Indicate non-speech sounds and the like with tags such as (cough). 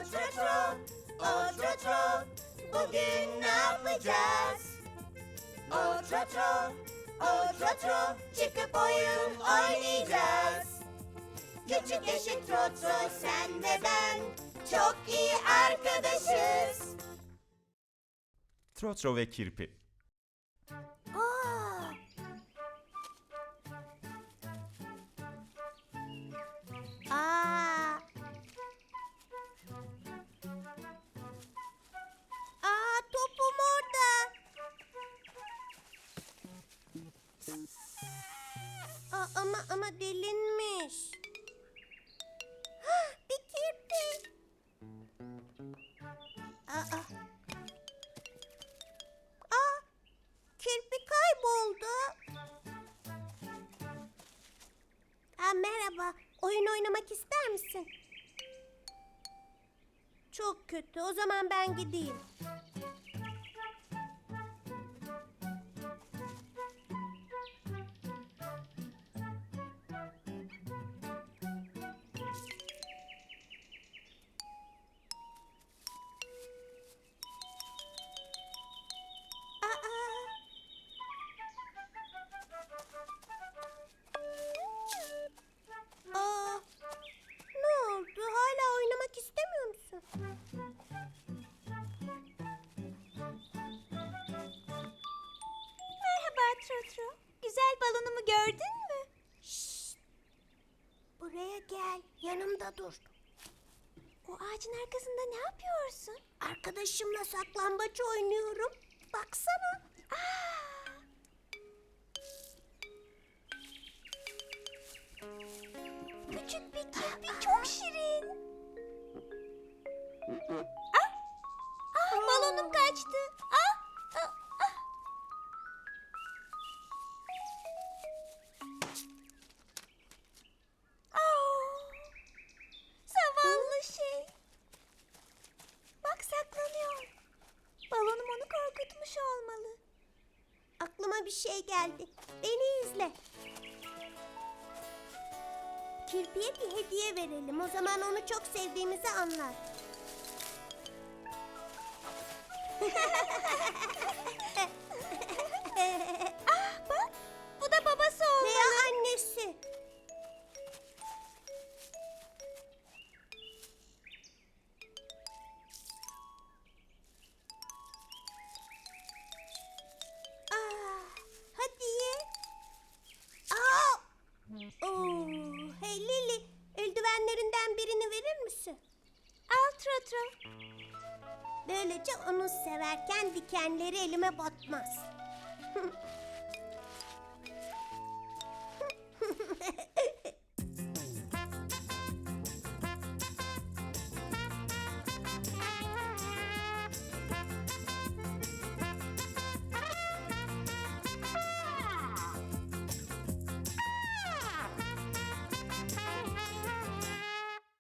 O trotro, o trotro, bugün ne yapacağız? O trotro, o trotro, çıkıp oyun oynayacağız. Küçük eşit trotro, sen ve ben, çok iyi arkadaşız. Trotro ve Kirpi. Aa, ama ama delinmiş. Hah, Bir kirpi. Aa. Aa, kirpi kayboldu. Aa, merhaba, oyun oynamak ister misin? Çok kötü, o zaman ben gideyim. Merhaba Trotro. Güzel balonumu gördün mü? Şşt! Buraya gel, yanımda dur. O ağacın arkasında ne yapıyorsun? Arkadaşımla saklambaç oynuyorum. Baksana. Aa! Küçük bir kirpi Ah! Ah, balonum kaçtı. Ah! Ah! Ah! Aa! Zavallı şey. Bak saklanıyor. Balonum onu korkutmuş olmalı. Aklıma bir şey geldi. Beni izle. Kirpiye bir hediye verelim. O zaman onu çok sevdiğimizi anlar. Ah bak bu da babası olmalı. Veya annesi. Aa, hadi ye. Aa! Oo, hey Lili, eldivenlerinden birini verir misin? Al Trotro. Böylece onu severken dikenleri elime batmaz. (laughs)